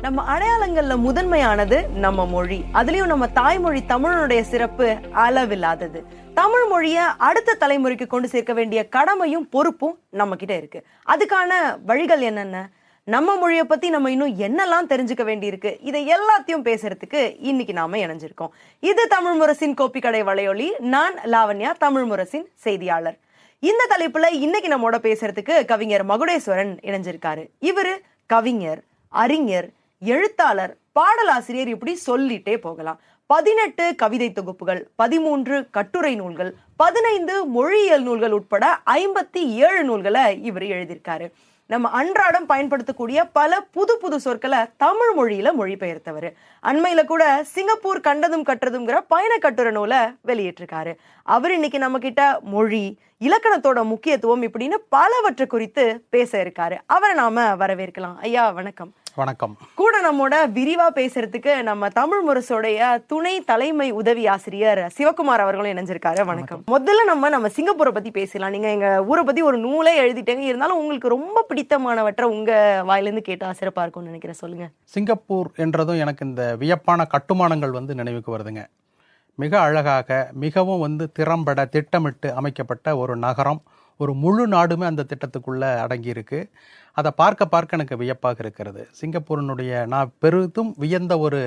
நம்ம அடையாளங்கள்ல முதன்மையானது நம்ம மொழி. அதுலயும் நம்ம தாய்மொழி தமிழனுடைய சிறப்பு அளவில்லாதது. தமிழ் மொழிய அடுத்த தலைமுறைக்கு கொண்டு சேர்க்க வேண்டிய கடமையும் பொறுப்பும் நம்ம கிட்ட இருக்கு. அதுக்கான வழிகள் என்னென்ன? நம்ம மொழியை பத்தி நம்ம இன்னும் என்னெல்லாம் தெரிஞ்சுக்க வேண்டியிருக்கு? இதை எல்லாத்தையும் பேசுறதுக்கு இன்னைக்கு நாம இணைஞ்சிருக்கோம். இது தமிழ் முரசின் கோப்பி கடை வலையொலி. நான் லாவண்யா தமிழ் முரசின் செய்தியாளர். இந்த தலைப்புல இன்னைக்கு நம்மோட பேசுறதுக்கு கவிஞர் மகுடேஸ்வரன் இணைஞ்சிருக்காரு. இவரு கவிஞர் அறிஞர் எழுத்தாளர் பாடலாசிரியர் இப்படி சொல்லிட்டே போகலாம். பதினெட்டு கவிதை தொகுப்புகள் பதிமூன்று கட்டுரை நூல்கள் பதினைந்து மொழியியல் நூல்கள் உட்பட ஐம்பத்தி ஏழு நூல்களை இவர் எழுதியிருக்காரு. நம்ம அன்றாடம் பயன்படுத்தக்கூடிய பல புது புது சொற்களை தமிழ் மொழியில மொழிபெயர்த்தவர். அண்மையில கூட சிங்கப்பூர் கண்டதும் கட்டுறதுங்கிற பயண கட்டுரை நூலை வெளியிட்டிருக்காரு. அவர் இன்னைக்கு நம்ம கிட்ட மொழி இலக்கணத்தோட முக்கியத்துவம் இப்படின்னு பலவற்றை குறித்து பேச இருக்காரு. அவரை நாம வரவேற்கலாம். ஐயா வணக்கம். வணக்கம். கூட நம்மோட விரிவா பேசுறதுக்கு நம்ம தமிழ் முரசோடைய துணை தலைமை உதவி ஆசிரியர் சிவகுமார் அவர்களும் இணைஞ்சிருக்காரு. வணக்கம். முதல்ல நம்ம நம்ம சிங்கப்பூரை பத்தி பேசலாம். நீங்க எங்க ஊரை பத்தி ஒரு நூலே எழுதிட்டீங்க. இருந்தாலும் உங்களுக்கு ரொம்ப பிடித்தமானவற்றை உங்க வாயிலிருந்து கேட்டா சிறப்பா இருக்கும்னு நினைக்கிறேன். சொல்லுங்க. சிங்கப்பூர் என்றதும் எனக்கு இந்த வியப்பான கட்டுமானங்கள் வந்து நினைவுக்கு வருதுங்க. மிக அழகாக மிகவும் வந்து திறம்பட திட்டமிட்டு அமைக்கப்பட்ட ஒரு நகரம். ஒரு முழு நாடுமே அந்த திட்டத்துக்குள்ளே அடங்கியிருக்கு. அதை பார்க்க பார்க்க எனக்கு வியப்பாக இருக்கிறது. சிங்கப்பூரினுடைய நான் பெரிதும் வியந்த ஒரு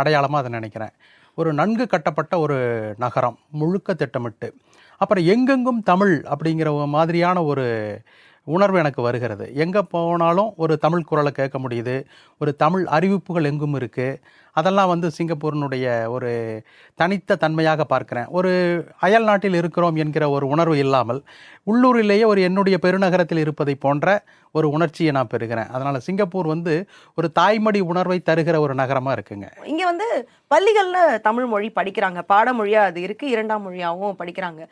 அடையாளமாக அதை நினைக்கிறேன். ஒரு நன்கு கட்டப்பட்ட ஒரு நகரம் முழுக்க திட்டமிட்டு. அப்புறம் எங்கெங்கும் தமிழ் அப்படிங்கிற ஒரு மாதிரியான ஒரு உணர்வு எனக்கு வருகிறது. எங்கே போனாலும் ஒரு தமிழ் குரலை கேட்க முடியுது. ஒரு தமிழ் அறிவிப்புகள் எங்கும் இருக்குது அதெல்லாம் வந்து சிங்கப்பூரினுடைய ஒரு தனித்த தன்மையாக பார்க்குறேன். ஒரு அயல் நாட்டில் இருக்கிறோம் என்கிற ஒரு உணர்வு இல்லாமல் உள்ளூரிலேயே ஒரு என்னுடைய பெருநகரத்தில் இருப்பதை போன்ற ஒரு உணர்ச்சியை நான் பெறுகிறேன். அதனால் சிங்கப்பூர் வந்து ஒரு தாய்மடி உணர்வை தருகிற ஒரு நகரமாக இருக்குங்க. இங்கே வந்து பள்ளிகளில் தமிழ் மொழி படிக்கிறாங்க. பாடமொழியாக அது இருக்குது இரண்டாம் மொழியாகவும் படிக்கிறாங்க.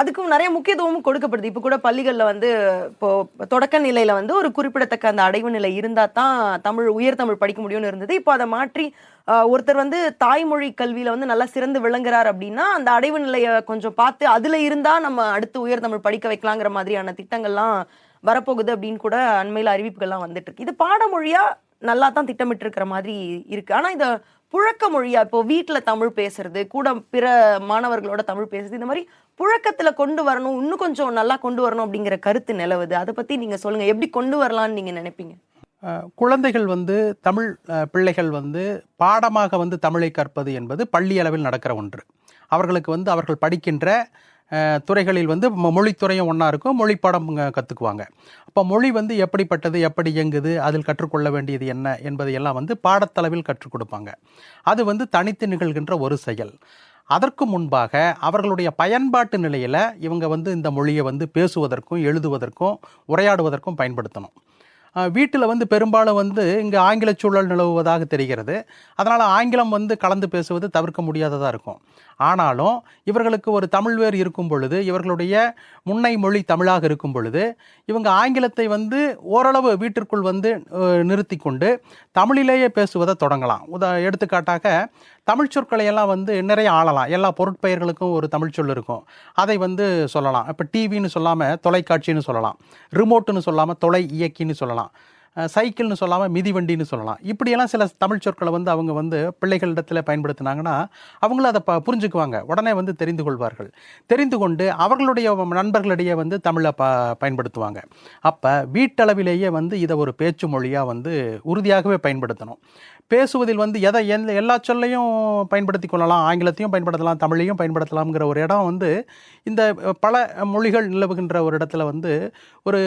அதுக்கும் நிறைய முக்கியத்துவமும் கொடுக்கப்படுது. இப்போ கூட பள்ளிகளில் வந்து இப்போ தொடக்க நிலையில் வந்து ஒரு குறிப்பிடத்தக்க அந்த அடைவு நிலை இருந்தால் தான் தமிழ் உயர் தமிழ் படிக்க முடியும்னு இருந்தது. இப்போ அதை மாற்றி ஒருத்தர் வந்து தாய்மொழி கல்வியில வந்து நல்லா சிறந்து விளங்குறார் அப்படின்னா அந்த அடைவு நிலையை கொஞ்சம் பார்த்து அதுல இருந்தா நம்ம அடுத்து உயர் தமிழ் படிக்க வைக்கலாங்கிற மாதிரியான திட்டங்கள்லாம் வரப்போகுது அப்படின்னு கூட அண்மையில அறிவிப்புகள்லாம் வந்துட்டு இருக்கு இது பாடமொழியா நல்லா தான் திட்டமிட்டு இருக்கிற மாதிரி இருக்கு. ஆனா இந்த புழக்க மொழியா இப்போ வீட்டில் தமிழ் பேசுறது கூட பிற மாணவர்களோட தமிழ் பேசுறது இந்த மாதிரி புழக்கத்துல கொண்டு வரணும் இன்னும் கொஞ்சம் நல்லா கொண்டு வரணும் அப்படிங்கிற கருத்து நிலவுது. அதை பத்தி நீங்க சொல்லுங்க. எப்படி கொண்டு வரலாம்னு நீங்க நினைப்பீங்க? குழந்தைகள் வந்து தமிழ் பிள்ளைகள் வந்து பாடமாக வந்து தமிழை கற்பது என்பது பள்ளி அளவில் நடக்கிற ஒன்று. அவர்களுக்கு வந்து அவர்கள் படிக்கின்ற துறைகளில் வந்து மொ- மொழித்துறையும் ஒன்றா இருக்கும் மொழி பாடம் கற்றுக்குவாங்க அப்போ மொழி வந்து எப்படிப்பட்டது எப்படி இயங்குது அதில் கற்றுக்கொள்ள வேண்டியது என்ன என்பதை எல்லாம் வந்து பாடத்தளவில் கற்றுக் கொடுப்பாங்க. அது வந்து தனித்து நிகழ்கின்ற ஒரு செயல். அதற்கு முன்பாக அவர்களுடைய பயன்பாட்டு நிலையில் இவங்க வந்து இந்த மொழியை வந்து பேசுவதற்கும் எழுதுவதற்கும் உரையாடுவதற்கும் பயன்படுத்தணும். வீட்டில் வந்து பெரும்பாலும் வந்து இங்கே ஆங்கில சூழல் நிலவுவதாக தெரிகிறது. அதனால் ஆங்கிலம் வந்து கலந்து பேசுவது தவிர்க்க முடியாததாக இருக்கும். ஆனாலும் இவர்களுக்கு ஒரு தமிழ் வேர் இருக்கும் பொழுது இவர்களுடைய முன்னை மொழி தமிழாக இருக்கும் பொழுது இவங்க ஆங்கிலத்தை வந்து ஓரளவு வீட்டிற்குள் வந்து நிறுத்தி கொண்டு தமிழிலேயே பேசுவதை தொடங்கலாம். உத எடுத்துக்காட்டாக தமிழ் சொற்களை எல்லாம் வந்து நிறைய ஆளலாம். எல்லா பொருட்பெயர்களுக்கும் ஒரு தமிழ் சொல் இருக்கும். அதை வந்து சொல்லலாம். இப்போ டிவின்னு சொல்லாமல் தொலைக்காட்சின்னு சொல்லலாம். ரிமோட்டுன்னு சொல்லாமல் தொலை இயக்கின்னு சொல்லலாம். சைக்கிள்னு சொல்லாமல் மிதிவண்டின்னு சொல்லலாம். இப்படியெல்லாம் சில தமிழ் சொற்களை வந்து அவங்க வந்து பிள்ளைகளிடத்தில் பயன்படுத்தினாங்கன்னா அவங்களும் அதை ப புரிஞ்சுக்குவாங்க. உடனே வந்து தெரிந்து கொள்வார்கள். தெரிந்து கொண்டு அவர்களுடைய நண்பர்களிடையே வந்து தமிழை ப பயன்படுத்துவாங்க. அப்போ வீட்டளவிலேயே வந்து இதை ஒரு பேச்சு மொழியாக வந்து உறுதியாகவே பயன்படுத்தணும். பேசுவதில் வந்து எதை எந்த எல்லா சொல்லையும் பயன்படுத்தி கொள்ளலாம் ஆங்கிலத்தையும் பயன்படுத்தலாம் தமிழையும் பயன்படுத்தலாம்ங்கிற ஒரு இடம் வந்து இந்த பல மொழிகள் நிலவுகின்ற ஒரு இடத்துல வந்து ஒரு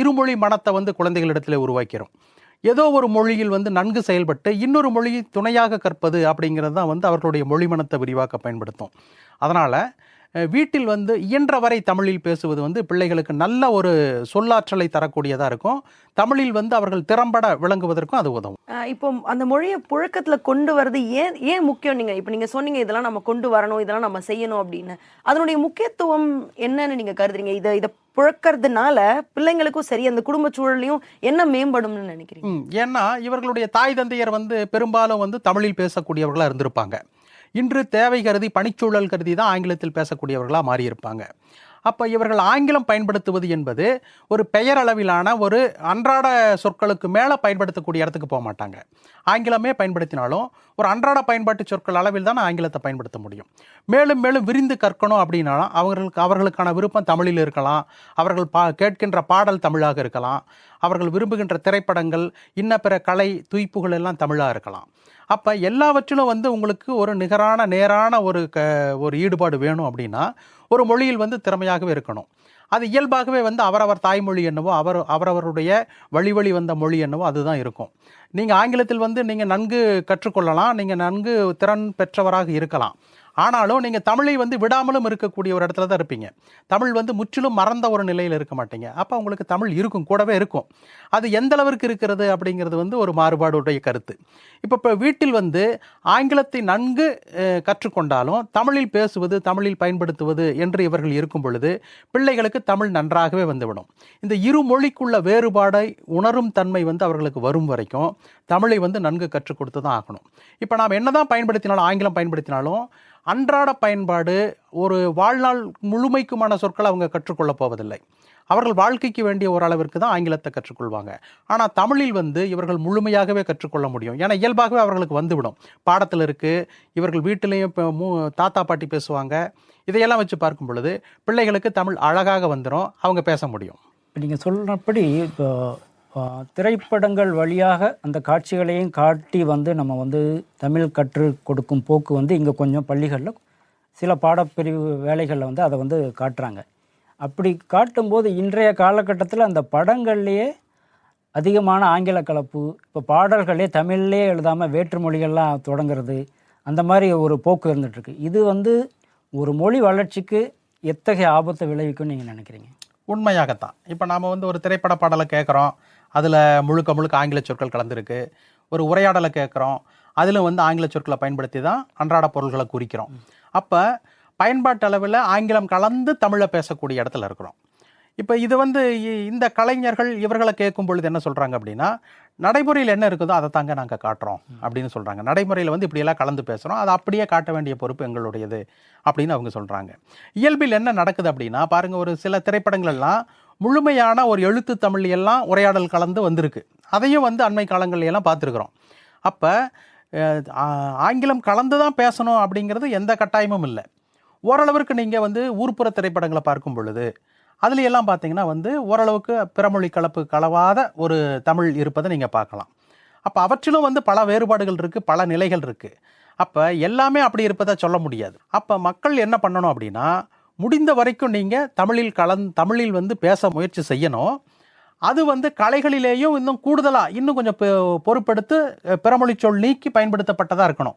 இருமொழி மனத்தை வந்து குழந்தைகளிடத்தில் உருவாக்கிறோம். ஏதோ ஒரு மொழியில் வந்து நன்கு செயல்பட்டு இன்னொரு மொழியை துணையாக கற்பது அப்படிங்கிறது தான் வந்து அவர்களுடைய மொழி மனத்தை விரிவாக்க பயன்படுத்தும். அதனால் வீட்டில் வந்து இயன்ற வரை தமிழில் பேசுவது வந்து பிள்ளைகளுக்கு நல்ல ஒரு சொல்லாற்றலை தரக்கூடியதாக இருக்கும். தமிழில் வந்து அவர்கள் திறம்பட விளங்குவதற்கும் அது உதவும். இப்போ அந்த மொழியை புழக்கத்துல கொண்டு வரது ஏன் ஏன் முக்கியம்? நீங்க இப்போ நீங்க சொன்னீங்க இதெல்லாம் நம்ம கொண்டு வரணும் இதெல்லாம் நம்ம செய்யணும் அப்படின்னு. அதனுடைய முக்கியத்துவம் என்னன்னு நீங்க கருதுறீங்க? இதை இதை புழக்கறதுனால பிள்ளைங்களுக்கும் சரி அந்த குடும்ப சூழலையும் என்ன மேம்படும்னு நினைக்கிறீங்க? ஏன்னா இவர்களுடைய தாய் தந்தையர் வந்து பெரும்பாலும் வந்து தமிழில் பேசக்கூடியவர்களாக இருந்திருப்பாங்க. இன்று தேவை கருதி பணிச்சூழல் கருதி தான் ஆங்கிலத்தில் பேசக்கூடியவர்களாக மாறியிருப்பாங்க. அப்போ இவர்கள் ஆங்கிலம் பயன்படுத்துவது என்பது ஒரு பெயர் அளவிலான ஒரு அன்றாட சொற்களுக்கு மேலே பயன்படுத்தக்கூடிய இடத்துக்கு போக மாட்டாங்க. ஆங்கிலமே பயன்படுத்தினாலும் ஒரு அன்றாட பயன்பாட்டு சொற்கள் அளவில் தான் ஆங்கிலத்தை பயன்படுத்த முடியும். மேலும் மேலும் விரிந்து கற்கணும் அப்படின்னா அவர்களுக்கு அவர்களுக்கான விருப்பம் தமிழில் இருக்கலாம். அவர்கள் பா கேட்கின்ற பாடல் தமிழாக இருக்கலாம். அவர்கள் விரும்புகின்ற திரைப்படங்கள் இன்ன பிற கலை துய்ப்புகள் எல்லாம் தமிழாக இருக்கலாம். அப்போ எல்லாவற்றிலும் வந்து உங்களுக்கு ஒரு நிகரான நேரான ஒரு க ஒரு ஈடுபாடு வேணும் அப்படின்னா ஒரு மொழியில் வந்து திறமையாகவே இருக்கணும். அது இயல்பாகவே வந்து அவரவர் தாய்மொழி என்னவோ அவர் அவரவருடைய வழி வழி வந்த மொழி என்னவோ அதுதான் இருக்கும். நீங்கள் ஆங்கிலத்தில் வந்து நீங்கள் நன்கு கற்றுக்கொள்ளலாம் நீங்கள் நன்கு திறன் பெற்றவராக இருக்கலாம். ஆனாலும் நீங்கள் தமிழை வந்து விடாமலும் இருக்கக்கூடிய ஒரு இடத்துல தான் இருப்பீங்க. தமிழ் வந்து முற்றிலும் மறந்த ஒரு நிலையில் இருக்க மாட்டீங்க. அப்போ உங்களுக்கு தமிழ் இருக்கும் கூடவே இருக்கும். அது எந்த அளவிற்கு இருக்கிறது அப்படிங்கிறது வந்து ஒரு மாறுபாடுடைய கருத்து. இப்போ இப்போ வீட்டில் வந்து ஆங்கிலத்தை நன்கு கற்றுக்கொண்டாலும் தமிழில் பேசுவது தமிழில் பயன்படுத்துவது என்று இவர்கள் இருக்கும் பொழுது பிள்ளைகளுக்கு தமிழ் நன்றாகவே வந்துவிடும். இந்த இரு மொழிக்குள்ள வேறுபாடை உணரும் தன்மை வந்து அவர்களுக்கு வரும் வரைக்கும் தமிழை வந்து நன்கு கற்றுக் கொடுத்து தான் ஆகணும். இப்போ நாம் என்னதான் பயன்படுத்தினாலும் ஆங்கிலம் பயன்படுத்தினாலும் அன்றாட பயன்பாடு ஒரு வாழ்நாள் முழுமைக்குமான சொற்களை அவங்க கற்றுக்கொள்ளப் போவதில்லை. அவர்கள் வாழ்க்கைக்கு வேண்டிய ஓரளவிற்கு தான் ஆங்கிலத்தை கற்றுக்கொள்வாங்க. ஆனால் தமிழில் வந்து இவர்கள் முழுமையாகவே கற்றுக்கொள்ள முடியும். ஏன்னா இயல்பாகவே அவர்களுக்கு வந்துவிடும். பாடத்தில் இருக்குது இவர்கள் வீட்டிலையும் இப்போ மூ தாத்தா பாட்டி பேசுவாங்க. இதையெல்லாம் வச்சு பார்க்கும் பொழுது பிள்ளைகளுக்கு தமிழ் அழகாக வந்துடும் அவங்க பேச முடியும். இப்போ நீங்கள் சொல்கிறபடி இப்போ திரைப்படங்கள் வழியாக அந்த காட்சிகளையும் காட்டி வந்து நம்ம வந்து தமிழ் கற்றுக் கொடுக்கும் போக்கு வந்து இங்கே கொஞ்சம் பள்ளிகளில் சில பாடப்பிரிவு வேலைகளில் வந்து அதை வந்து காட்டுறாங்க. அப்படி காட்டும்போது இன்றைய காலகட்டத்தில் அந்த படங்கள்லேயே அதிகமான ஆங்கில கலப்பு இப்போ பாடல்களே தமிழ்லேயே எழுதாமல் வேற்று மொழிகள்லாம் தொடங்குறது அந்த மாதிரி ஒரு போக்கு இருந்துகிட்ருக்கு இது வந்து ஒரு மொழி வளர்ச்சிக்கு எத்தகைய ஆபத்தை விளைவிக்கும்னு நீங்கள் நினைக்கிறீங்க? உண்மையாகத்தான். இப்போ நாம் வந்து ஒரு திரைப்பட பாடலை கேட்குறோம் அதில் முழுக்க முழுக்க ஆங்கில சொற்கள் கலந்துருக்கு. ஒரு உரையாடலை கேட்குறோம். அதிலும் வந்து ஆங்கில சொற்களை பயன்படுத்தி தான் அன்றாட பொருள்களை குறிக்கிறோம். அப்போ பயன்பாட்டு அளவில் ஆங்கிலம் கலந்து தமிழை பேசக்கூடிய இடத்துல இருக்கிறோம். இப்போ இது வந்து இ- இந்த கலைஞர்கள் இவர்களை கேட்கும் பொழுது என்ன சொல்கிறாங்க அப்படின்னா நடைமுறையில் என்ன இருக்குதோ அதை தாங்க நாங்கள் காட்டுறோம் அப்படின்னு சொல்கிறாங்க நடைமுறையில் வந்து இப்படியெல்லாம் கலந்து பேசுகிறோம் அதை அப்படியே காட்ட வேண்டிய பொறுப்பு எங்களுடையது அப்படின்னு அவங்க சொல்கிறாங்க இயல்பில் என்ன நடக்குது அப்படின்னா பாருங்கள் ஒரு சில திரைப்படங்கள் எல்லாம் முழுமையான ஒரு எழுத்து தமிழ் எல்லாம் உரையாடல் கலந்து வந்திருக்கு. அதையும் வந்து அண்மை காலங்கள்ல எல்லாம் பார்த்துருக்குறோம். அப்போ ஆங்கிலம் கலந்து தான் பேசணும் அப்படிங்கிறது எந்த கட்டாயமும் இல்லை. ஓரளவிற்கு நீங்கள் வந்து ஊர்ப்புற திரைப்படங்களை பார்க்கும் பொழுது அதில் எல்லாம் பார்த்தீங்கன்னா வந்து ஓரளவுக்கு பிறமொழி கலப்பு கலவாத ஒரு தமிழ் இருப்பதை நீங்கள் பார்க்கலாம். அப்போ அவற்றிலும் வந்து பல வேறுபாடுகள் இருக்குது பல நிலைகள் இருக்குது அப்போ எல்லாமே அப்படி இருப்பதை சொல்ல முடியாது. அப்போ மக்கள் என்ன பண்ணணும் அப்படின்னா முடிந்த வரைக்கும் நீங்கள் தமிழில் கலந் தமிழில் வந்து பேச முயற்சி செய்யணும். அது வந்து கலைகளிலேயும் இன்னும் கூடுதலாக இன்னும் கொஞ்சம் பொ- பொறுப்பெடுத்து பிறமொழி சொல் நீக்கி பயன்படுத்தப்பட்டதாக இருக்கணும்.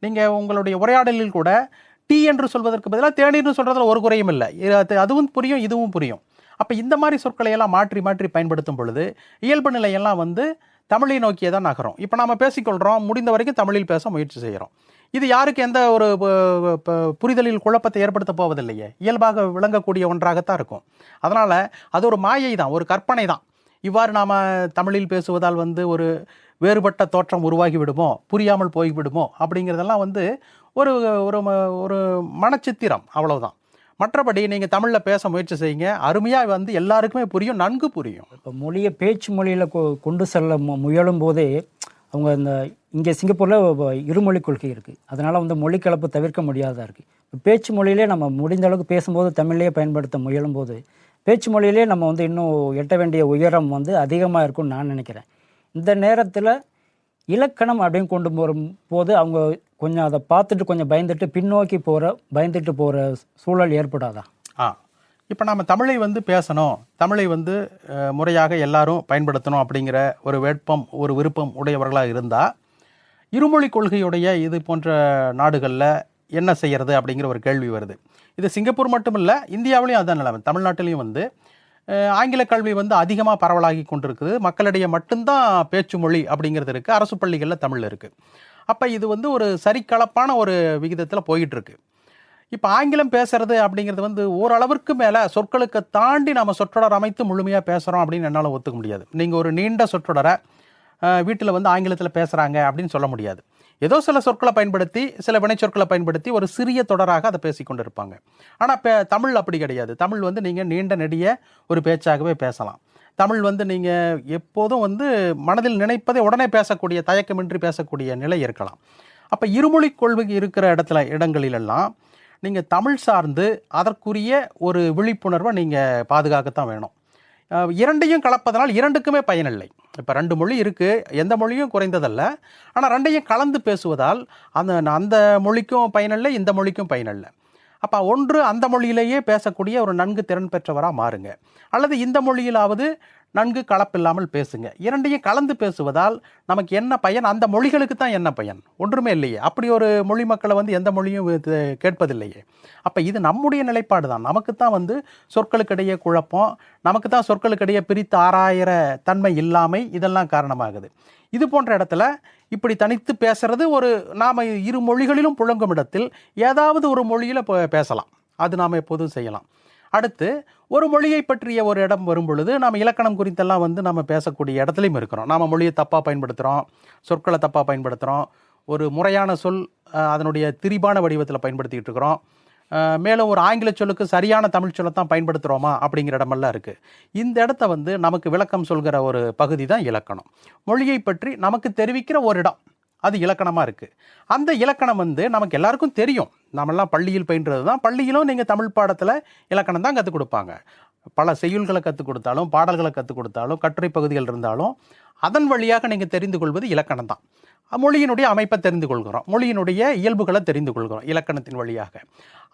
நீங்கள் உங்களுடைய உரையாடலில் கூட டீ என்று சொல்வதற்கு பதிலாக தேநீர்னு சொல்கிறதுல ஒரு குறையும் இல்லை. அது- அதுவும் புரியும் இதுவும் புரியும். அப்போ இந்த மாதிரி சொற்களை எல்லாம் மாற்றி மாற்றி பயன்படுத்தும் பொழுது இயல்பு நிலையெல்லாம் வந்து தமிழை நோக்கியே தான் நகரும். இப்போ நாம் பேசிக்கொள்கிறோம் முடிந்த வரைக்கும் தமிழில் பேச முயற்சி செய்கிறோம் இது யாருக்கு எந்த ஒரு ப- புரிதலில் குழப்பத்தை ஏற்படுத்த போவதில்லையே. இயல்பாக விளங்கக்கூடிய ஒன்றாகத்தான் இருக்கும். அதனால் அது ஒரு மாயை தான் ஒரு கற்பனை தான். இவ்வாறு நாம் தமிழில் பேசுவதால் வந்து ஒரு வேறுபட்ட தோற்றம் உருவாகி விடுமோ புரியாமல் போய்விடுமோ அப்படிங்கிறதெல்லாம் வந்து ஒரு ஒரு ம- ஒரு மனச்சித்திரம் அவ்வளவுதான். மற்றபடி நீங்கள் தமிழில் பேச முயற்சி செய்யுங்க. அருமையாக வந்து எல்லாருக்குமே புரியும் நன்கு புரியும். இப்போ மொழியை பேச்சு மொழியில் கொண்டு செல்ல முயலும் போதே அவங்க இந்த இங்கே சிங்கப்பூரில் இருமொழி கொள்கை இருக்குது. அதனால் வந்து மொழி கலப்பு தவிர்க்க முடியாததாக இருக்குது. பேச்சு மொழியிலே நம்ம முடிந்த அளவுக்கு பேசும்போது தமிழ்லேயே பயன்படுத்த முயலும் போது பேச்சு மொழியிலே நம்ம வந்து இன்னும் எட்ட வேண்டிய உயரம் வந்து அதிகமாக இருக்கும்னு நான் நினைக்கிறேன். இந்த நேரத்தில் இலக்கணம் அப்படின்னு கொண்டு வரும் போது அவங்க கொஞ்சம் அதை பார்த்துட்டு கொஞ்சம் பயந்துட்டு பின்னோக்கி போகிற பயந்துட்டு போகிற சூழல் ஏற்படாதா? ஆ. இப்போ நம்ம தமிழை வந்து பேசணும். தமிழை வந்து முறையாக எல்லாரும் பயன்படுத்தணும் அப்படிங்கிற ஒரு வேட்பம் ஒரு விருப்பம் உடையவர்களாக இருந்தால் இருமொழி கொள்கையுடைய இது போன்ற நாடுகளில் என்ன செய்கிறது அப்படிங்கிற ஒரு கேள்வி வருது. இது சிங்கப்பூர் மட்டும் இல்லை இந்தியாவிலையும் அதான் நிலைமை. தமிழ்நாட்டிலையும் வந்து ஆங்கில கல்வி வந்து அதிகமாக பரவலாகி கொண்டிருக்குது. மக்களிடையே மட்டும்தான் பேச்சு மொழி அப்படிங்கிறது இருக்குது அரசு பள்ளிகளில் தமிழ் இருக்குது அப்போ இது வந்து ஒரு சரிக்கலப்பான ஒரு விகிதத்தில் போயிட்டுருக்கு. இப்போ ஆங்கிலம் பேசுறது அப்படிங்கிறது வந்து ஓரளவிற்கு மேலே சொற்களுக்கு தாண்டி நம்ம சொற்றொடர் அமைத்து முழுமையாக பேசுகிறோம் அப்படின்னு என்னால் ஒத்துக்க முடியாது. நீங்கள் ஒரு நீண்ட சொற்றொடரை வீட்டில் வந்து ஆங்கிலத்தில் பேசுகிறாங்க அப்படின்னு சொல்ல முடியாது. ஏதோ சில சொற்களை பயன்படுத்தி சில வினைச்சொற்களை பயன்படுத்தி ஒரு சிறிய தொடராக அதை பேசிக்கொண்டு இருப்பாங்க ஆனால் இப்போ தமிழ் அப்படி கிடையாது. தமிழ் வந்து நீங்கள் நீண்ட நெடிய ஒரு பேச்சாகவே பேசலாம். தமிழ் வந்து நீங்கள் எப்போதும் வந்து மனதில் நினைப்பதை உடனே பேசக்கூடிய தயக்கமின்றி பேசக்கூடிய நிலை இருக்கலாம். அப்போ இருமொழிக் கொள்கை இருக்கிற இடத்துல இடங்களிலெல்லாம் நீங்கள் தமிழ் சார்ந்து அதற்குரிய ஒரு விழிப்புணர்வை நீங்கள் பாதுகாக்கத்தான் வேணும். இரண்டையும் கலப்பதனால் இரண்டுக்குமே பயனில்லை. இப்போ ரெண்டு மொழி இருக்குது எந்த மொழியும் குறைந்ததல்ல. ஆனால் ரெண்டையும் கலந்து பேசுவதால் அந்த அந்த மொழிக்கும் பயனில்லை இந்த மொழிக்கும் பயனில்லை. அப்போ ஒன்று அந்த மொழியிலேயே பேசக்கூடிய ஒரு நன்கு திறன் பெற்றவராக மாறுங்க. அல்லது இந்த மொழியிலாவது நன்கு கலப்பில்லாமல் பேசுங்க. இரண்டையும் கலந்து பேசுவதால் நமக்கு என்ன பயன்? அந்த மொழிகளுக்கு தான் என்ன பயன்? ஒன்றுமே இல்லையே. அப்படி ஒரு மொழி மக்களை வந்து எந்த மொழியும் இது கேட்பதில்லையே. அப்போ இது நம்முடைய நிலைப்பாடு தான். நமக்கு தான் வந்து சொற்களுக்கிடையே குழப்பம் நமக்கு தான் சொற்களுக்கிடையே பிரித்து ஆராயிற தன்மை இல்லாமை இதெல்லாம் காரணமாகுது. இது போன்ற இடத்துல இப்படி தனித்து பேசுறது ஒரு நாம் இரு மொழிகளிலும் புழங்கும் இடத்தில் ஏதாவது ஒரு மொழியில் பேசலாம். அது நாம் எப்போதும் செய்யலாம். அடுத்து ஒரு மொழியை பற்றிய ஒரு இடம் வரும் பொழுது நாம் இலக்கணம் குறித்தெல்லாம் வந்து நம்ம பேசக்கூடிய இடத்துலையும் இருக்கிறோம். நாம் மொழியை தப்பாக பயன்படுத்துகிறோம் சொற்களை தப்பாக பயன்படுத்துகிறோம் ஒரு முறையான சொல் அதனுடைய திரிபான வடிவத்தில் பயன்படுத்திக்கிட்டு இருக்கிறோம். மேலும் ஒரு ஆங்கில சொல்லுக்கு சரியான தமிழ் சொல்லை தான் பயன்படுத்துகிறோமா அப்படிங்கிற இடமெல்லாம் இருக்குது இந்த இடத்த வந்து நமக்கு விளக்கம் சொல்கிற ஒரு பகுதி தான் இலக்கணம். மொழியை பற்றி நமக்கு தெரிவிக்கிற ஒரு இடம். அது இலக்கணமாக இருக்குது அந்த இலக்கணம் வந்து நமக்கு எல்லாருக்கும் தெரியும். நம்மெல்லாம் பள்ளியில் பயின்றது தான். பள்ளியிலும் நீங்கள் தமிழ் பாடத்தில் இலக்கணம் தான் கற்றுக் கொடுப்பாங்க. பல செய்யுள்களை கற்றுக் கொடுத்தாலும் பாடல்களை கற்றுக் கொடுத்தாலும் கட்டுரை பகுதிகள் இருந்தாலும் அதன் வழியாக நீங்கள் தெரிந்து கொள்வது இலக்கணம் தான் மொழியினுடைய அமைப்பை தெரிந்து கொள்கிறோம். மொழியினுடைய இயல்புகளை தெரிந்து கொள்கிறோம் இலக்கணத்தின் வழியாக.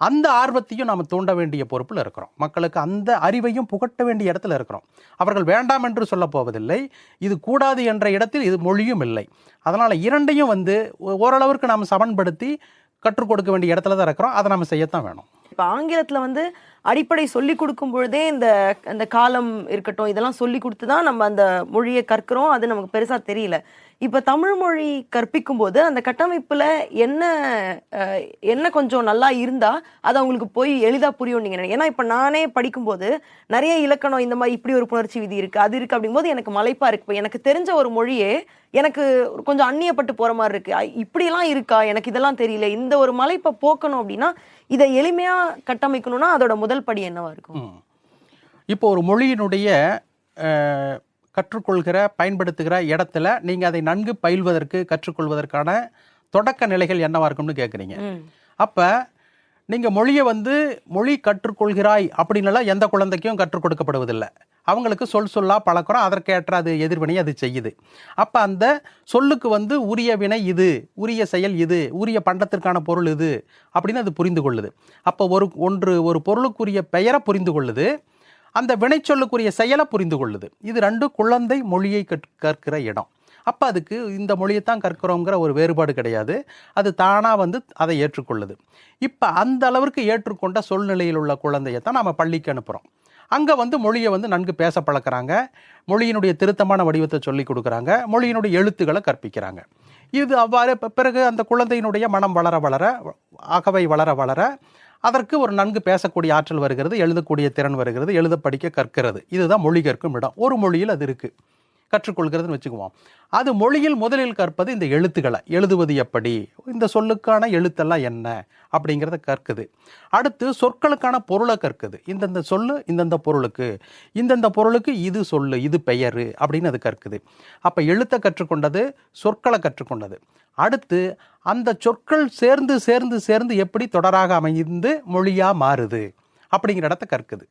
அந்த ஆர்வத்தையும் நாம் தூண்ட வேண்டிய பொறுப்பில் இருக்கிறோம். மக்களுக்கு அந்த அறிவையும் புகட்ட வேண்டிய இடத்துல இருக்கிறோம். அவர்கள் வேண்டாம் என்று சொல்லப் போவதில்லை. இது கூடாது என்ற இடத்தில் இது மொழியும் இல்லை. அதனால் இரண்டையும் வந்து ஓரளவிற்கு நாம் சமன்படுத்தி கற்றுக் கொடுக்க வேண்டிய இடத்துல தான் இருக்கிறோம். அதை நம்ம செய்யத்தான் வேணும். இப்போ ஆங்கிலத்தில் வந்து அடிப்படை சொல்லி கொடுக்கும் பொழுதே இந்த இந்த காலம் இருக்கட்டும் இதெல்லாம் சொல்லி கொடுத்து தான் நம்ம அந்த மொழியை கற்கிறோம். அது நமக்கு பெருசாக தெரியல. இப்போ தமிழ் மொழி கற்பிக்கும் போது அந்த கட்டமைப்பில் என்ன என்ன கொஞ்சம் நல்லா இருந்தால் அது அவங்களுக்கு போய் எளிதாக புரியும் நீங்கள் ஏன்னா இப்போ நானே படிக்கும்போது நிறைய இலக்கணம் இந்த மாதிரி இப்படி ஒரு புணர்ச்சி விதி இருக்குது அது இருக்குது அப்படிங்கும்போது எனக்கு மலைப்பாக இருக்குது இப்போ எனக்கு தெரிஞ்ச ஒரு மொழியே எனக்கு கொஞ்சம் அந்நியப்பட்டு போகிற மாதிரி இருக்குது ஐ, இருக்கா? எனக்கு இதெல்லாம் தெரியல. இந்த ஒரு மலைப்பை போக்கணும் அப்படின்னா இதை எளிமையாக கட்டமைக்கணும்னா அதோட முதல் படி என்னவா இருக்கும்? இப்போ ஒரு மொழியினுடைய கற்றுக்கொள்கிற பயன்படுத்துகிற இடத்துல நீங்கள் அதை நன்கு பயில்வதற்கு கற்றுக்கொள்வதற்கான தொடக்க நிலைகள் என்னவா இருக்கும்னு கேட்குறீங்க. அப்போ நீங்கள் மொழியை வந்து மொழி கற்றுக்கொள்கிறாய் அப்படின்னுலாம் எந்த குழந்தைக்கும் கற்றுக் கொடுக்கப்படுவதில்லை. அவங்களுக்கு சொல் சொல்லா பழக்கிறோம் அதற்கேற்ற அது எதிர்வினை அது செய்யுது. அப்போ அந்த சொல்லுக்கு வந்து உரிய வினை இது உரிய செயல் இது உரிய பண்டத்திற்கான பொருள் இது அப்படின்னு அது புரிந்து கொள்ளுது. அப்போ ஒரு ஒன்று ஒரு பொருளுக்குரிய பெயரை புரிந்து கொள்ளுது. அந்த வினைச்சொல்லுக்குரிய செயலை புரிந்து கொள்ளுது இது ரெண்டு குழந்தை மொழியை கற் கற்கிற இடம். அப்போ அதுக்கு இந்த மொழியை தான் கற்கிறோங்கிற ஒரு வேறுபாடு கிடையாது. அது தானாக வந்து அதை ஏற்றுக்கொள்ளுது. இப்போ அந்த அளவிற்கு ஏற்றுக்கொண்ட சூழ்நிலையில் உள்ள குழந்தையை தான் நம்ம பள்ளிக்கு அனுப்புகிறோம் அங்கே வந்து மொழியை வந்து நன்கு பேச பழக்கிறாங்க. மொழியினுடைய திருத்தமான வடிவத்தை சொல்லி கொடுக்குறாங்க. மொழியினுடைய எழுத்துக்களை கற்பிக்கிறாங்க. இது அவ்வாறு பிறகு அந்த குழந்தையினுடைய மனம் வளர வளர அகவை வளர வளர அதற்கு ஒரு நன்கு பேசக்கூடிய ஆற்றல் வருகிறது எழுதக்கூடிய திறன் வருகிறது எழுத படிக்க கற்கிறது. இதுதான் மொழி கற்கும் இடம். ஒரு மொழியில் அது இருக்குது கற்றுக்கொள்கிறதுன்னு வச்சுக்குவோம். அது மொழியில் முதலில் கற்பது இந்த எழுத்துக்களை. எழுதுவது எப்படி? இந்த சொல்லுக்கான எழுத்தெல்லாம் என்ன? அப்படிங்கிறத கற்குது. அடுத்து சொற்களுக்கான பொருளை கற்குது. இந்தந்த சொல்லு இந்தந்த பொருளுக்கு. இந்தந்த பொருளுக்கு இது சொல்லு இது பெயர் அப்படின்னு அது கற்குது. அப்போ எழுத்தை கற்றுக்கொண்டது சொற்களை கற்றுக்கொண்டது. அடுத்து அந்த சொற்கள் சேர்ந்து சேர்ந்து சேர்ந்து எப்படி தொடராக அமைந்து மொழியாக மாறுது அப்படிங்கிற இடத்த கற்குது.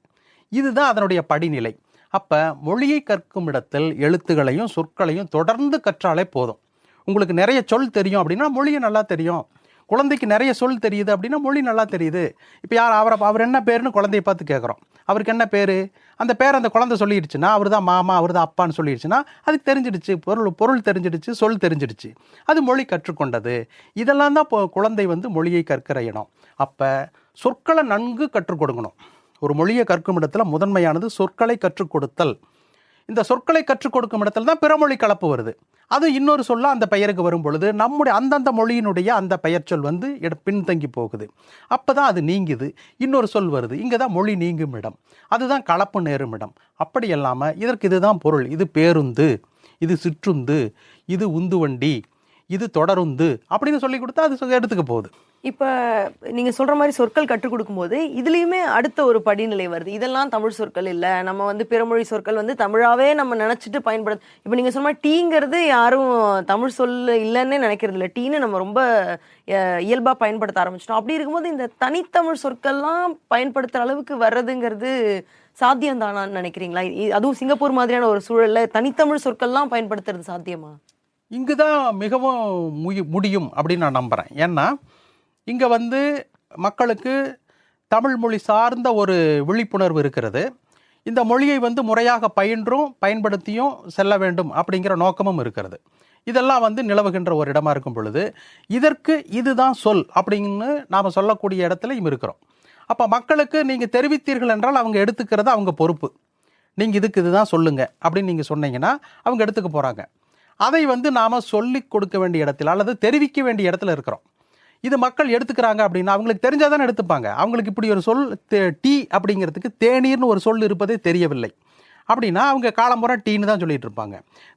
இதுதான் அதனுடைய படிநிலை. அப்போ மொழியை கற்கும் இடத்தில் எழுத்துகளையும் சொற்களையும் தொடர்ந்து கற்றாலே போதும். உங்களுக்கு நிறைய சொல் தெரியும் அப்படின்னா மொழியை நல்லா தெரியும். குழந்தைக்கு நிறைய சொல் தெரியுது அப்படின்னா மொழி நல்லா தெரியுது. இப்போ யார் அவரை அவர் என்ன பேருன்னு குழந்தைய பார்த்து கேட்குறோம் அவருக்கு என்ன பேர்? அந்த பேர் அந்த குழந்தை சொல்லிடுச்சுன்னா அவர் தான் மாமா அவர் தான் அப்பான்னு சொல்லிடுச்சுன்னா அதுக்கு தெரிஞ்சிடுச்சு. பொருள் பொருள் தெரிஞ்சிடுச்சு சொல் தெரிஞ்சிடுச்சு. அது மொழி கற்றுக்கொண்டது. இதெல்லாம் தான் இப்போ குழந்தை வந்து மொழியை கற்கிற இடம். அப்போ சொற்களை நன்கு கற்றுக் கொடுக்கணும். ஒரு மொழியை கற்கும் இடத்துல முதன்மையானது சொற்களை கற்றுக் கொடுத்தல். இந்த சொற்களை கற்றுக் கொடுக்கும் இடத்துல தான் பிறமொழி கலப்பு வருது. அது இன்னொரு சொல்ல அந்த பெயருக்கு வரும் பொழுது நம்முடைய அந்தந்த மொழியினுடைய அந்த பெயர்ச்சொல் வந்து இட பின்தங்கி போகுது. அப்போ தான் அது நீங்குது. இன்னொரு சொல் வருது. இங்கே தான் மொழி நீங்கும் இடம். அதுதான் கலப்பு நேரும் இடம். அப்படி இல்லாமல் இதற்கு இதுதான் பொருள். இது பேருந்து. இது சிற்றுந்து. இது உந்துவண்டி. இது தொடருந்து அப்படின்னு சொல்லி கொடுத்தா அது எடுத்துக்க போகுது. இப்போ நீங்கள் சொல்கிற மாதிரி சொற்கள் கற்றுக் கொடுக்கும்போது இதுலேயுமே அடுத்த ஒரு படிநிலை வருது. இதெல்லாம் தமிழ் சொற்கள் இல்லை. நம்ம வந்து பிறமொழி சொற்கள் வந்து தமிழாகவே நம்ம நினச்சிட்டு பயன்படுத்த இப்போ நீங்கள் சொன்ன மாதிரி டீங்கிறது யாரும் தமிழ் சொல் இல்லைன்னே நினைக்கிறது இல்லை. டீன்னு நம்ம ரொம்ப இயல்பாக பயன்படுத்த ஆரம்பிச்சிட்டோம். அப்படி இருக்கும்போது இந்த தனித்தமிழ் சொற்கள்லாம் பயன்படுத்துகிற அளவுக்கு வர்றதுங்கிறது சாத்தியம் தானான்னு நினைக்கிறீங்களா அதுவும் சிங்கப்பூர் மாதிரியான ஒரு சூழல்ல தனித்தமிழ் சொற்கள்லாம் பயன்படுத்துறது சாத்தியமா? இங்கு தான் மிகவும் முயி- முடியும் அப்படின்னு நான் நம்புகிறேன் ஏன்னா இங்கே வந்து மக்களுக்கு தமிழ் மொழி சார்ந்த ஒரு விழிப்புணர்வு இருக்கிறது. இந்த மொழியை வந்து முறையாக பயின்றும் பயன்படுத்தியும் செல்ல வேண்டும் அப்படிங்கிற நோக்கமும் இருக்கிறது. இதெல்லாம் வந்து நிலவுகின்ற ஒரு இடமா இருக்கும் பொழுது இதற்கு இதுதான் சொல் அப்படின்னு நாம் சொல்லக்கூடிய இடத்துலையும் இருக்கிறோம். அப்போ மக்களுக்கு நீங்கள் தெரிவித்தீர்கள் என்றால் அவங்க எடுத்துக்கிறது அவங்க பொறுப்பு. நீங்கள் இதுக்கு இதுதான் சொல்லுங்கள் அப்படின்னு நீங்கள் சொன்னீங்கன்னா அவங்க எடுத்துக்க போகிறாங்க அதை வந்து நாம் சொல்லி கொடுக்க வேண்டிய இடத்துல அல்லது தெரிவிக்க வேண்டிய இடத்துல இருக்கிறோம். இது மக்கள் எடுத்துக்கிறாங்க அப்படின்னா அவங்களுக்கு தெரிஞ்சால் தானே எடுத்துப்பாங்க. அவங்களுக்கு இப்படி ஒரு சொல் டீ அப்படிங்கிறதுக்கு தேநீர்னு ஒரு சொல் இருப்பதே தெரியவில்லை. அப்படின்னா அவங்க காலம்புற டீன்னு தான் சொல்லிகிட்டு இருப்பாங்க.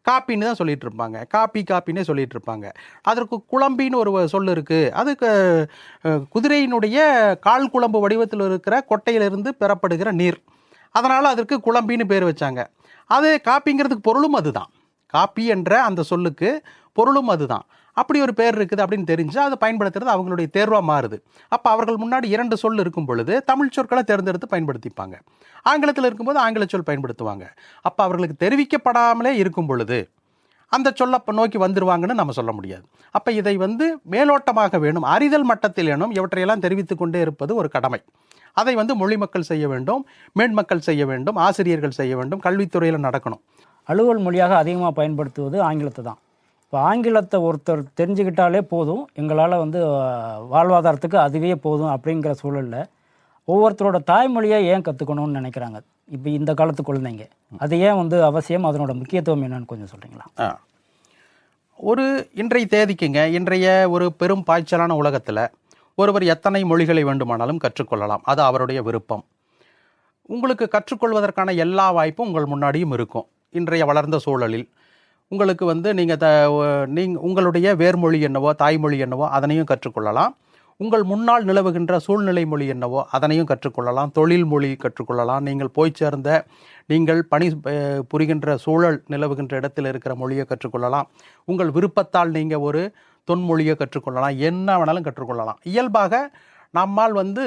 காப்பின்னு தான் சொல்லிட்டு இருப்பாங்க. காப்பி காப்பின்னே சொல்லிட்டு இருப்பாங்க. அதற்கு குழம்பின்னு ஒரு சொல் இருக்குது அதுக்கு குதிரையினுடைய கால் குழம்பு வடிவத்தில் இருக்கிற கொட்டையிலிருந்து பெறப்படுகிற நீர். அதனால் அதற்கு குழம்பின்னு பேர் வச்சாங்க. அது காப்பிங்கிறதுக்கு பொருளும் அதுதான். காப்பி என்ற அந்த சொல்லுக்கு பொருளும் அதுதான். அப்படி ஒரு பேர் இருக்குது அப்படின்னு தெரிஞ்சு அதை பயன்படுத்துறது அவங்களுடைய தேர்வாக மாறுது. அப்போ அவர்கள் முன்னாடி இரண்டு சொல் இருக்கும் பொழுது தமிழ் சொற்களை தேர்ந்தெடுத்து பயன்படுத்திப்பாங்க. ஆங்கிலத்தில் இருக்கும்போது ஆங்கில சொல் பயன்படுத்துவாங்க. அப்போ அவர்களுக்கு தெரிவிக்கப்படாமலே இருக்கும் பொழுது அந்த சொல்ல நோக்கி வந்துருவாங்கன்னு நம்ம சொல்ல முடியாது. அப்போ இதை வந்து மேலோட்டமாக வேணும் அறிதல் மட்டத்தில் வேணும் இவற்றையெல்லாம் தெரிவித்து கொண்டே இருப்பது ஒரு கடமை. அதை வந்து மொழி மக்கள் செய்ய வேண்டும் மேன்மக்கள் செய்ய வேண்டும் ஆசிரியர்கள் செய்ய வேண்டும் கல்வித்துறையில் நடக்கணும். அலுவல் மொழியாக அதிகமாக பயன்படுத்துவது ஆங்கிலத்தை தான். இப்போ ஆங்கிலத்தை ஒருத்தர் தெரிஞ்சுக்கிட்டாலே போதும். எங்களால் வந்து வாழ்வாதாரத்துக்கு அதுவே போதும் அப்படிங்கிற சூழலில் ஒவ்வொருத்தரோட தாய்மொழியை ஏன் கற்றுக்கணும்னு நினைக்கிறாங்க? இப்போ இந்த காலத்து குழந்தைங்க. அது ஏன் வந்து அவசியம்? அதனோட முக்கியத்துவம் என்னன்னு கொஞ்சம் சொல்கிறீங்களா ஒரு இன்றைய தேதிக்குங்க இன்றைய ஒரு பெரும் பாய்ச்சலான உலகத்தில் ஒருவர் எத்தனை மொழிகளை வேண்டுமானாலும் கற்றுக்கொள்ளலாம். அது அவருடைய விருப்பம். உங்களுக்கு கற்றுக்கொள்வதற்கான எல்லா வாய்ப்பும் உங்கள் முன்னாடியும் இருக்கும். இன்றைய வளர்ந்த சூழலில் உங்களுக்கு வந்து நீங்கள் த நீங்கள் உங்களுடைய வேர்மொழி என்னவோ தாய்மொழி என்னவோ அதனையும் கற்றுக்கொள்ளலாம். உங்கள் முன்னால் நிலவுகின்ற சூழ்நிலை மொழி என்னவோ அதனையும் கற்றுக்கொள்ளலாம். தொழில் மொழி கற்றுக்கொள்ளலாம். நீங்கள் போய் சேர்ந்த நீங்கள் பணி புரிகின்ற சூழல் நிலவுகின்ற இடத்தில் இருக்கிற மொழியை கற்றுக்கொள்ளலாம். உங்கள் விருப்பத்தால் நீங்கள் ஒரு தொன்மொழியை கற்றுக்கொள்ளலாம். என்ன வேணாலும் கற்றுக்கொள்ளலாம். இயல்பாக நம்மால் வந்து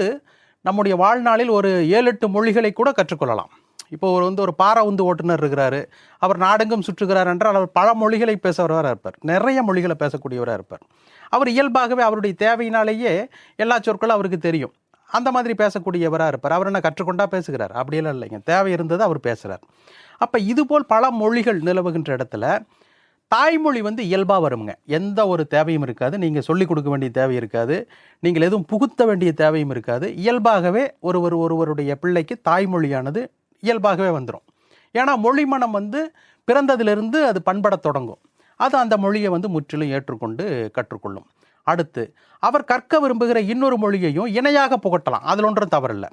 நம்முடைய வாழ்நாளில் ஒரு ஏழு எட்டு மொழிகளை கூட கற்றுக்கொள்ளலாம். இப்போ ஒரு வந்து ஒரு பாறை உந்து ஓட்டுநர் இருக்கிறாரு. அவர் நாடெங்கும் சுற்றுகிறார் என்றால் அவர் பல மொழிகளை பேசுகிறவராக இருப்பார். நிறைய மொழிகளை பேசக்கூடியவராக இருப்பார். அவர் இயல்பாகவே அவருடைய தேவையினாலேயே எல்லா சொற்களும் அவருக்கு தெரியும். அந்த மாதிரி பேசக்கூடியவராக இருப்பார். அவர் என்ன கற்றுக்கொண்டா பேசுகிறார்? அப்படியெல்லாம் இல்லைங்க. தேவை இருந்தது அவர் பேசுகிறார் அப்போ இதுபோல் பல மொழிகள் நிலவுகின்ற இடத்துல தாய்மொழி வந்து இயல்பாக வருங்க எந்த ஒரு தேவையும் இருக்காது. நீங்கள் சொல்லிக் கொடுக்க வேண்டிய தேவை இருக்காது. நீங்கள் எதுவும் புகுத்த வேண்டிய தேவையும் இருக்காது. இயல்பாகவே ஒருவர் ஒருவருடைய பிள்ளைக்கு தாய்மொழியானது இயல்பாகவே வந்துடும் ஏன்னா மொழி மனம் வந்து பிறந்ததிலிருந்து அது பண்படத் தொடங்கும். அது அந்த மொழியை வந்து முற்றிலும் ஏற்றுக்கொண்டு கற்றுக்கொள்ளும். அடுத்து அவர் கற்க விரும்புகிற இன்னொரு மொழியையும் இணையாக புகட்டலாம். அதில் ஒன்றும் தவறில்லை.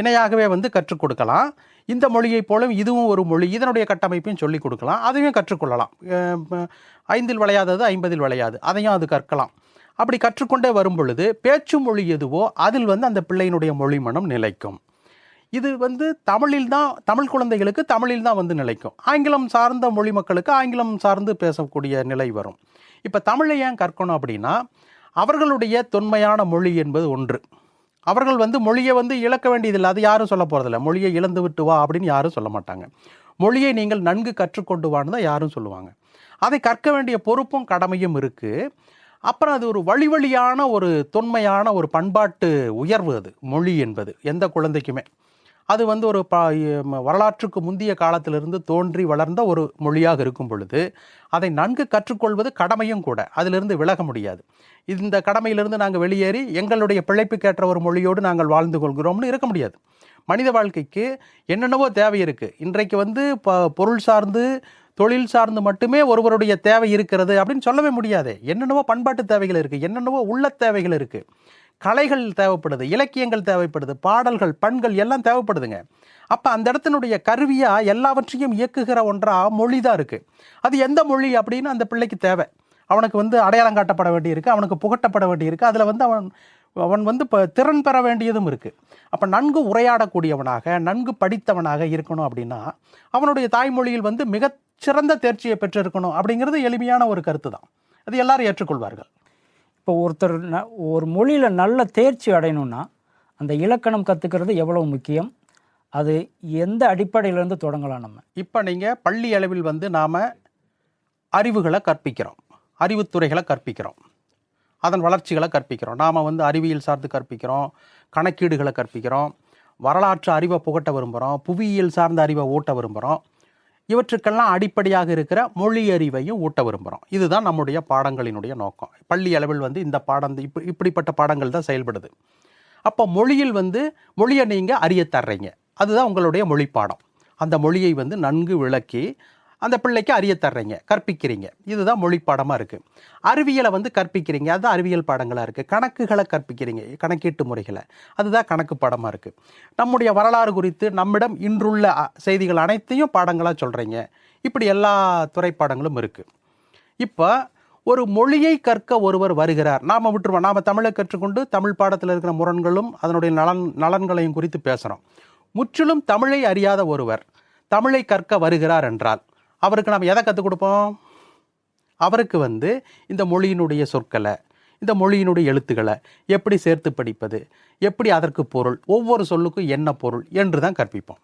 இணையாகவே வந்து கற்றுக் கொடுக்கலாம். இந்த மொழியைப் போலும் இதுவும் ஒரு மொழி. இதனுடைய கட்டமைப்பையும் சொல்லிக் கொடுக்கலாம். அதையும் கற்றுக்கொள்ளலாம். ஐந்தில் விளையாதது ஐம்பதில் விளையாது. அதையும் அது கற்கலாம். அப்படி கற்றுக்கொண்டே வரும் பொழுது பேச்சு மொழி எதுவோ அதில் வந்து அந்த பிள்ளையினுடைய மொழி மனம் நிலைக்கும். இது வந்து தமிழில் தான் தமிழ் குழந்தைகளுக்கு தமிழில் தான் வந்து நிலைக்கும். ஆங்கிலம் சார்ந்த மொழி மக்களுக்கு ஆங்கிலம் சார்ந்து பேசக்கூடிய நிலை வரும். இப்போ தமிழை ஏன் கற்கணும் அப்படின்னா அவர்களுடைய தொன்மையான மொழி என்பது ஒன்று. அவர்கள் வந்து மொழியை வந்து இழக்க வேண்டியதில்லை. அது யாரும் சொல்ல போகிறதில்ல மொழியை இழந்து விட்டு வா அப்படின்னு யாரும் சொல்ல மாட்டாங்க. மொழியை நீங்கள் நன்கு கற்றுக்கொண்டு வான்னு தான் யாரும் சொல்லுவாங்க. அதை கற்க வேண்டிய பொறுப்பும் கடமையும் இருக்குது அப்புறம் அது ஒரு வழி வழியான ஒரு தொன்மையான ஒரு பண்பாட்டு உயர்வு அது. மொழி என்பது எந்த குழந்தைக்குமே. அது வந்து ஒரு ப வரலாற்றுக்கு முந்தைய காலத்திலிருந்து தோன்றி வளர்ந்த ஒரு மொழியாக இருக்கும் பொழுது அதை நன்கு கற்றுக்கொள்வது கடமையும் கூட. அதிலிருந்து விலக முடியாது. இந்த கடமையிலிருந்து நாங்கள் வெளியேறி எங்களுடைய பிழைப்புக்கேற்ற ஒரு மொழியோடு நாங்கள் வாழ்ந்து கொள்கிறோம்னு இருக்க முடியாது. மனித வாழ்க்கைக்கு என்னென்னவோ தேவை இருக்குது இன்றைக்கு வந்து ப பொருள் சார்ந்து தொழில் சார்ந்து மட்டுமே ஒருவருடைய தேவை இருக்கிறது அப்படின்னு சொல்லவே முடியாது. என்னென்னவோ பண்பாட்டு தேவைகள் இருக்குது என்னென்னவோ உள்ள தேவைகள் இருக்குது கலைகள் தேவைப்படுது இலக்கியங்கள் தேவைப்படுது பாடல்கள் பண்கள் எல்லாம் தேவைப்படுதுங்க. அப்போ அந்த இடத்தினுடைய கருவியாக எல்லாவற்றையும் இயக்குகிற ஒன்றாக மொழி தான் இருக்குது அது எந்த மொழி அப்படின்னு அந்த பிள்ளைக்கு தேவை. அவனுக்கு வந்து அடையாளம் காட்டப்பட வேண்டியிருக்கு அவனுக்கு புகட்டப்பட வேண்டியிருக்கு அதில் வந்து அவன் அவன் வந்து இப்போ திறன் பெற வேண்டியதும் இருக்குது அப்போ நன்கு உரையாடக்கூடியவனாக நன்கு படித்தவனாக இருக்கணும் அப்படின்னா அவனுடைய தாய்மொழியில் வந்து மிகச்சிறந்த தேர்ச்சியை பெற்றிருக்கணும் அப்படிங்கிறது எளிமையான ஒரு கருத்து தான் அது எல்லாரும் ஏற்றுக்கொள்வார்கள். இப்போ ஒருத்தர் ந- ஒரு மொழியில் நல்ல தேர்ச்சி அடையணும்னா அந்த இலக்கணம் கற்றுக்கிறது எவ்வளவு முக்கியம்? அது எந்த அடிப்படையிலேருந்து தொடங்கலாம் நம்ம? இப்போ நீங்கள் பள்ளி அளவில் வந்து நாம் அறிவுகளை கற்பிக்கிறோம். அறிவுத்துறைகளை கற்பிக்கிறோம். அதன் வளர்ச்சிகளை கற்பிக்கிறோம். நாம் வந்து அறிவியல் சார்ந்து கற்பிக்கிறோம். கணக்கீடுகளை கற்பிக்கிறோம். வரலாற்று அறிவை புகட்ட விரும்புகிறோம் புவியியல் சார்ந்த அறிவை ஓட்ட விரும்புகிறோம் இவற்றுக்கெல்லாம் அடிப்படையாக இருக்கிற மொழி அறிவையும் ஊட்ட விரும்புகிறோம் இதுதான் நம்முடைய பாடங்களினுடைய நோக்கம். பள்ளி அளவில் வந்து இந்த பாடம் இப்போ இப்படிப்பட்ட பாடங்கள் தான் செயல்படுது. அப்போ மொழியில் வந்து மொழியை நீங்கள் அறிய தர்றீங்க. அதுதான் உங்களுடைய மொழி பாடம் அந்த மொழியை வந்து நன்கு விளக்கி அந்த பிள்ளைக்கு அறிய தர்றீங்க கற்பிக்கிறீங்க. இதுதான் மொழி பாடமாக இருக்குது அறிவியலை வந்து கற்பிக்கிறீங்க அதுதான் அறிவியல் பாடங்களாக இருக்குது கணக்குகளை கற்பிக்கிறீங்க கணக்கீட்டு முறைகளை. அதுதான் கணக்கு பாடமாக இருக்குது நம்முடைய வரலாறு குறித்து நம்மிடம் இன்றுள்ள செய்திகள் அனைத்தையும் பாடங்களாக சொல்கிறீங்க இப்படி எல்லா துறை பாடங்களும் இருக்குது இப்போ ஒரு மொழியை கற்க ஒருவர் வருகிறார். நாம் விட்டுருவோம். நாம் தமிழை கற்றுக்கொண்டு தமிழ் பாடத்தில் இருக்கிற முரண்களும் அதனுடைய நலன் நலன்களையும் குறித்து பேசுகிறோம் முற்றிலும் தமிழை அறியாத ஒருவர் தமிழை கற்க வருகிறார் என்றால் அவருக்கு நாம் எதை கற்றுக் கொடுப்போம்? அவருக்கு வந்து இந்த மொழியினுடைய சொற்களை இந்த மொழியினுடைய எழுத்துக்களை எப்படி சேர்த்து படிப்பது? எப்படி அதற்கு பொருள்? ஒவ்வொரு சொல்லுக்கும் என்ன பொருள் என்று தான் கற்பிப்போம்.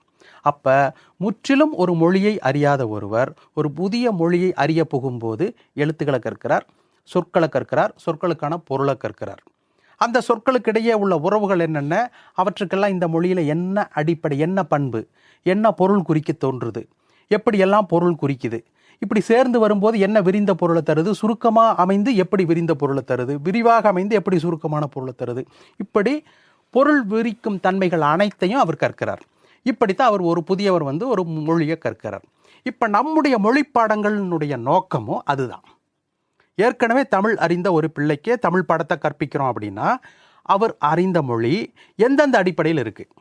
அப்போ முற்றிலும் ஒரு மொழியை அறியாத ஒருவர் ஒரு புதிய மொழியை அறிய புகும்போது எழுத்துக்களை கற்கிறார் சொற்களை கற்கிறார் சொற்களுக்கான பொருளை கற்கிறார். அந்த சொற்களுக்கிடையே உள்ள உறவுகள் என்னென்ன? அவற்றுக்கெல்லாம் இந்த மொழியில் என்ன அடிப்படை என்ன பண்பு என்ன பொருள் குறிக்க தோன்றுது? எப்படியெல்லாம் பொருள் குறிக்குது? இப்படி சேர்ந்து வரும்போது என்ன விரிந்த பொருளை தருது? சுருக்கமாக அமைந்து எப்படி விரிந்த பொருளை தருது? விரிவாக அமைந்து எப்படி சுருக்கமான பொருளை தருது? இப்படி பொருள் விரிக்கும் தன்மைகள் அனைத்தையும் அவர் கற்கிறார். இப்படித்தான் அவர் ஒரு புதியவர் வந்து ஒரு மொழியை கற்கிறார். இப்போ நம்முடைய மொழி பாடங்களினுடைய நோக்கமும் அதுதான். ஏற்கனவே தமிழ் அறிந்த ஒரு பிள்ளைக்கே தமிழ் பாடத்தை கற்பிக்கிறோம் அப்படின்னா அவர் அறிந்த மொழி எந்தெந்த அடிப்படையில் இருக்குது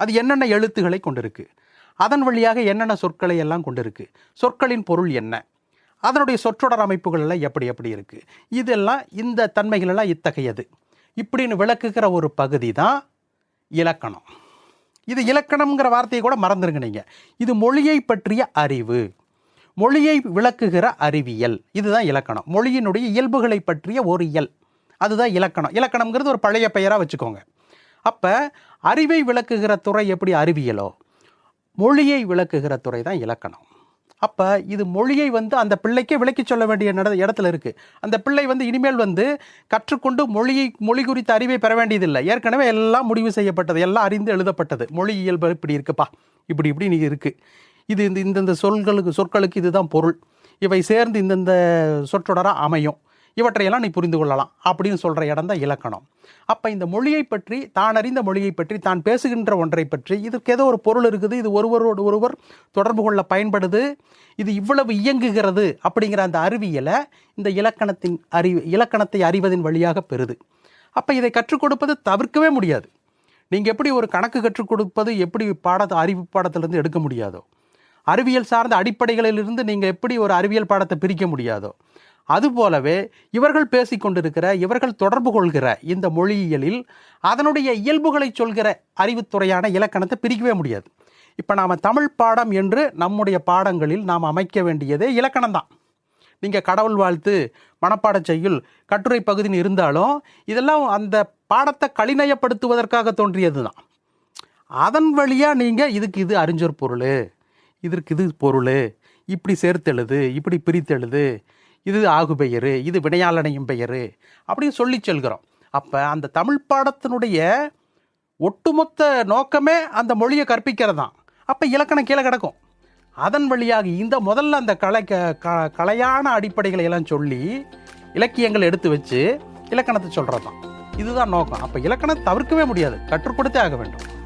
அது என்னென்ன எழுத்துக்களை கொண்டிருக்கு? அதன் வழியாக என்னென்ன சொற்களை எல்லாம் கொண்டிருக்கு? சொற்களின் பொருள் என்ன? அதனுடைய சொற்றொடர் அமைப்புகள் எல்லாம் எப்படி எப்படி இருக்குது இதெல்லாம் இந்த தன்மைகள் எல்லாம் இத்தகையது. இப்படின்னு விளக்குகிற ஒரு பகுதி தான் இலக்கணம். இது இலக்கணம்ங்கிற வார்த்தையை கூட மறந்துருங்க நீங்கள் இது மொழியை பற்றிய அறிவு. மொழியை விளக்குகிற அறிவியல். இதுதான் இலக்கணம். மொழியினுடைய இயல்புகளை பற்றிய ஒரு இயல். அதுதான் இலக்கணம். இலக்கணம்ங்கிறது ஒரு பழைய பெயராக வச்சுக்கோங்க. அப்போ அறிவை விளக்குகிற துறை எப்படி அறிவியலோ மொழியை விளக்குகிற துறை தான் இலக்கணம். அப்போ இது மொழியை வந்து அந்த பிள்ளைக்கே விளக்கி சொல்ல வேண்டிய நட இடத்துல இருக்குது அந்த பிள்ளை வந்து இனிமேல் வந்து கற்றுக்கொண்டு மொழியை மொழி குறித்த அறிவை பெற வேண்டியதில்லை. ஏற்கனவே எல்லாம் முடிவு செய்யப்பட்டது எல்லாம் அறிந்து எழுதப்பட்டது. மொழி இயல்பு இப்படி இருக்குப்பா இப்படி இப்படி நீ இருக்குது இது இந்த இந்தந்த சொல்களுக்கு சொற்களுக்கு இதுதான் பொருள். இவை சேர்ந்து இந்தந்த சொற்றொடராக அமையும். இவற்றையெல்லாம் நீ புரிந்து கொள்ளலாம் அப்படின்னு சொல்கிற இடம் தான் இலக்கணம். அப்போ இந்த மொழியை பற்றி தான் அறிந்த மொழியை பற்றி தான் பேசுகின்ற ஒன்றை பற்றி இதற்கு ஏதோ ஒரு பொருள் இருக்குது இது ஒருவரோடு ஒருவர் தொடர்பு கொள்ள பயன்படுது இது இவ்வளவு இயங்குகிறது அப்படிங்கிற அந்த அறிவியலை இந்த இலக்கணத்தின் அறிவு இலக்கணத்தை அறிவதன் வழியாக பெறுது. அப்போ இதை கற்றுக் கொடுப்பது தவிர்க்கவே முடியாது. நீங்கள் எப்படி ஒரு கணக்கு கற்றுக் கொடுப்பது எப்படி பாடத்தை அறிவு பாடத்திலிருந்து எடுக்க முடியாதோ அறிவியல் சார்ந்த அடிப்படைகளிலிருந்து நீங்கள் எப்படி ஒரு அறிவியல் பாடத்தை பிரிக்க முடியாதோ அதுபோலவே இவர்கள் பேசிக்கொண்டிருக்கிற இவர்கள் தொடர்பு கொள்கிற இந்த மொழியியலில் அதனுடைய இயல்புகளை சொல்கிற அறிவுத்துறையான இலக்கணத்தை பிரிக்கவே முடியாது. இப்போ நாம் தமிழ் பாடம் என்று நம்முடைய பாடங்களில் நாம் அமைக்க வேண்டியதே இலக்கணம்தான். நீங்கள் கடவுள் வாழ்த்து மனப்பாட செய்யுள் கட்டுரை பகுதின்னு இருந்தாலும் இதெல்லாம் அந்த பாடத்தை கலிநயப்படுத்துவதற்காக தோன்றியது தான் அதன் வழியாக நீங்கள் இதுக்கு இது அறிஞர் பொருள் இதற்கு இது பொருள் இப்படி சேர்த்தெழுது இப்படி பிரித்தெழுது இது ஆகு பெயர் இது வினையாளனையும் பெயர் அப்படின்னு சொல்லி செல்கிறோம். அப்போ அந்த தமிழ் பாடத்தினுடைய ஒட்டுமொத்த நோக்கமே அந்த மொழியை கற்பிக்கிறது? தான் அப்போ இலக்கணம் கீழே கிடக்கும். அதன் வழியாக இந்த முதல்ல அந்த கலை க- க- கலையான அடிப்படைகளை எல்லாம் சொல்லி இலக்கியங்கள் எடுத்து வச்சு இலக்கணத்தை சொல்கிறது தான் இதுதான் நோக்கம். அப்போ இலக்கணம் தவிர்க்கவே முடியாது. கற்றுக் கொடுத்தே ஆக வேண்டும்.